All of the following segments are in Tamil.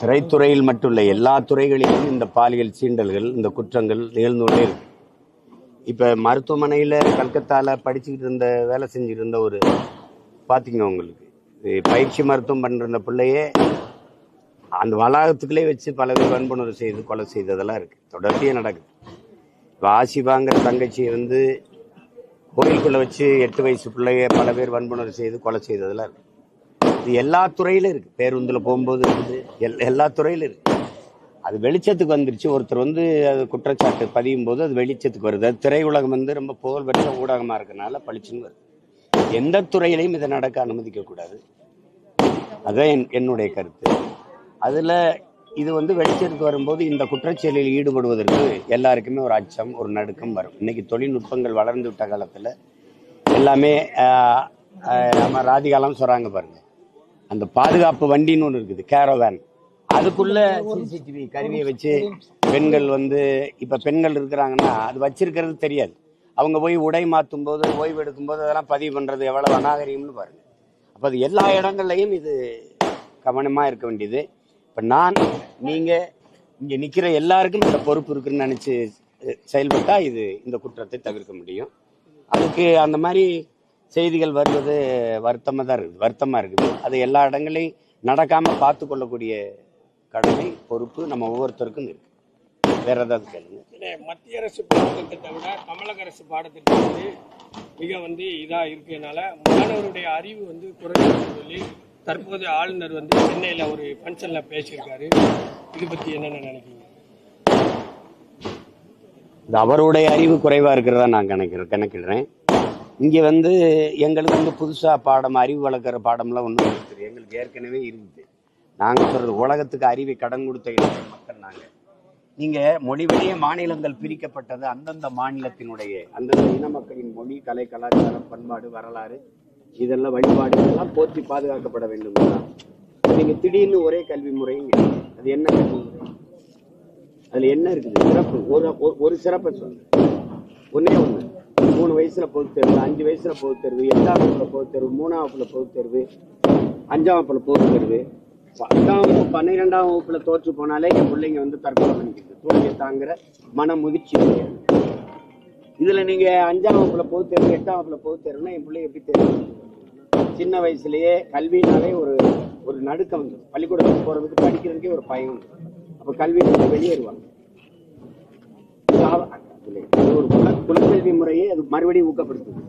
திரைத்துறையில் மட்டுமல்ல எல்லா துறைகளிலும் இந்த பாலியல் சீண்டல்கள் இந்த குற்றங்கள் நிகழ்ந்துள்ளே இருக்கு. இப்ப மருத்துவமனையில கல்கத்தால படிச்சுக்கிட்டு இருந்த வேலை செஞ்சுட்டு இருந்த ஒரு பாத்தீங்க உங்களுக்கு இது பயிற்சி மருத்துவம் பண்ணுற பிள்ளையே அந்த வளாகத்துக்குள்ளே வச்சு பல பேர் வன்புணர்வு செய்து கொலை செய்ததெல்லாம் இருக்கு. தொடர்ச்சியே நடக்குது. இப்போ ஆசிபாங்கிற தங்கச்சி வந்து கோயிலுக்குள்ள வச்சு எட்டு வயசு பிள்ளைய பல பேர் வன்புணர்வு செய்து கொலை செய்ததெல்லாம் இருக்குது எல்லா துறையிலும் இருக்கு. பேருந்துல போகும்போது இருக்குது எல்- எல்லா துறையிலும் இருக்கு. அது வெளிச்சத்துக்கு வந்துருச்சு. ஒருத்தர் வந்து அது குற்றச்சாட்டு பதியும் போது அது வெளிச்சத்துக்கு வருது. அது திரையுலகம் வந்து ரொம்ப புகழ்பெற்ற ஊடகமாக இருக்கனால பளிச்சுன்னு வருது. எந்த துறையிலையும் இதை நடக்க அனுமதிக்க கூடாது. என்- என்னுடைய கருத்து. அதில் இது வந்து வெளிச்சத்துக்கு வரும்போது இந்த குற்றச்செயலில் ஈடுபடுவதற்கு எல்லாருக்குமே ஒரு அச்சம் ஒரு நடுக்கம் வரும். இன்னைக்கு தொழில்நுட்பங்கள் வளர்ந்து விட்ட காலத்தில் எல்லாமே நம்ம ராதிகாலாம் சொல்கிறாங்க பாருங்கள் அந்த பாதுகாப்பு வண்டின்னு ஒன்று இருக்குது கேரவேன் அதுக்குள்ள சிசிடிவி கருவியை வச்சு பெண்கள் வந்து இப்ப பெண்கள் இருக்கிறாங்கன்னா அது வச்சிருக்கிறது தெரியாது. அவங்க போய் உடை மாற்றும் போது ஓய்வு எடுக்கும் போது அதெல்லாம் பதிவு பண்றது எவ்வளவு அநாகரிகம்னு பாருங்க. அப்ப அது எல்லா இடங்கள்லையும் இது கவனமா இருக்க வேண்டியது. இப்ப நான் நீங்க இங்க நிக்கிற எல்லாருக்கும் இந்த பொறுப்பு இருக்குன்னு நினைச்சு செயல்பட்டா இது இந்த குற்றத்தை தவிர்க்க முடியும். அதுக்கு அந்த மாதிரி செய்திகள் வருவது வருத்தமா தான் இருக்குது. வருத்தமா இருக்குது. அது எல்லா இடங்களையும் நடக்காம பார்த்து கொள்ளக்கூடிய கடமை பொறுப்பு நம்ம ஒவ்வொருத்தருக்கும் இருக்கு. வேற ஏதாவது கேளுங்க. மத்திய அரசு பாடத்திட்டத்தை விட தமிழக அரசு பாடத்திட்டம் வந்து மிக வந்து இதா இருக்கனால மாணவருடைய அறிவு வந்து குறைஞ்சுன்னு சொல்லி தற்போது ஆளுநர் வந்து சென்னையில ஒரு ஃபங்க்ஷன்ல பேசியிருக்காரு. இது பத்தி என்னென்ன நினைக்கிறீங்க? இது அவருடைய அறிவு குறைவா இருக்கிறதா நான் கணக்கிறேன் கணக்கிடுறேன். இங்கே வந்து எங்களுக்கு வந்து புதுசாக பாடம் அறிவு வளர்க்குற பாடம்லாம் ஒன்றும் இருக்குது எங்களுக்கு ஏற்கனவே இருக்குது நாங்கள் சொல்கிறது உலகத்துக்கு அறிவை கடன் கொடுத்த இடத்துல மக்கள் நாங்கள் நீங்கள் மொழி வழியே மாநிலங்கள் பிரிக்கப்பட்டது அந்தந்த மாநிலத்தினுடைய அந்தந்த இன மக்களின் மொழி கலை கலாச்சாரம் பண்பாடு வரலாறு இதெல்லாம் வழிபாடு இதெல்லாம் போற்றி பாதுகாக்கப்பட வேண்டும். தான். நீங்கள் திடீர்னு ஒரே கல்வி முறைங்க அது என்ன கல்வி முறை? அதில் என்ன இருக்குது? சிறப்பு. ஒரு ஒரு- சிறப்பை சொல்லுங்கள் ஒன்றே ஒன்று மூணு வயசுல பொது தேர்வு அஞ்சு வயசுல பொது தேர்வு எட்டாம் வகுப்புல பொது தேர்வு மூணாம் வகுப்புல பொது தேர்வு அஞ்சாம் வகுப்புல பொது தேர்வு. பத்தாம் வகுப்பு பன்னிரெண்டாம் வகுப்புல தோற்று போனாலே என் பிள்ளைங்க வந்து தற்கொலை பண்ணிக்கிறது தோல்வியை தாங்குற மன முதிர்ச்சி இதுல நீங்க அஞ்சாம் வகுப்புல பொது தேர்வு எட்டாம் வகுப்புல பொது தேர்வுனா என் பிள்ளை எப்படி தேர்வு சின்ன வயசுலயே கல்வினாலே ஒரு ஒரு நடுக்கம் வந்து பள்ளிக்கூடத்துக்கு போறதுக்கு படிக்கிறதுக்கே ஒரு பயம் அப்ப கல்வி வெளியேறுவாங்க. ஒரு குலக்கல்வி முறையை அது மறுபடியும் ஊக்கப்படுத்துது.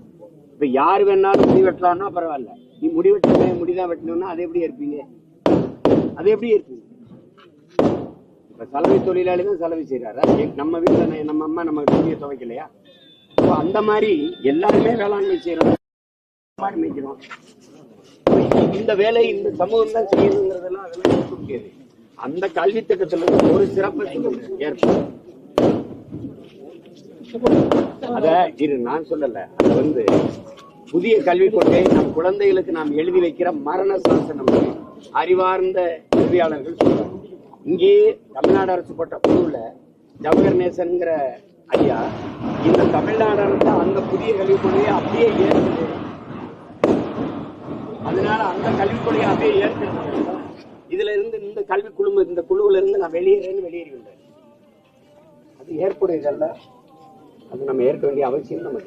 இப்ப யார் வேணாலும் முடி வெட்டலாம்னா பரவாயில்ல. நீ முடி வெட்ட முடிதான் வெட்டணும்னா அது எப்படி இருப்பீங்க அது எப்படி இருப்பீங்க இப்ப சலவை தொழிலாளி தான் சலவை செய்யறாரு நம்ம வீட்டுல நம்ம அம்மா நம்ம துணியை துவைக்கலையா? அந்த மாதிரி எல்லாருமே வேளாண்மை செய்யறோம் மாடு மேய்க்கிறோம். இந்த வேலை இந்த சமூகம் தான் செய்யணுங்கிறதெல்லாம் அதெல்லாம் முடியாது. அந்த கல்வி திட்டத்துல ஒரு சிறப்பு ஏற்படும் அத இரு நான் சொல்லல. அது வந்து புதிய கல்விக் கொள்கை நம் குழந்தைகளுக்கு நாம் எழுதி வைக்கிற மரண சாசனம். அறிவார்ந்த கல்வியாளர்கள் சொல்றாங்க. இங்கே தமிழ்நாடு அரசு போட்ட குழுவில் ஜவஹர் நேசன்ங்கிற ஐயா இந்த தமிழ்நாடு அரசு அந்த புதிய கல்விக் கொள்கையை அப்படியே ஏற்குது. அதனால அந்த கல்விக் கொள்கையை அப்படியே ஏற்கிறது இதுல இருந்து இந்த கல்வி குழு இந்த குழுவில இருந்து நான் வெளியேறேன்னு வெளியேறுகின்றேன் அது ஏற்புடையதல்ல. அது நம்ம ஏற்க வேண்டிய அவசியம் நமக்கு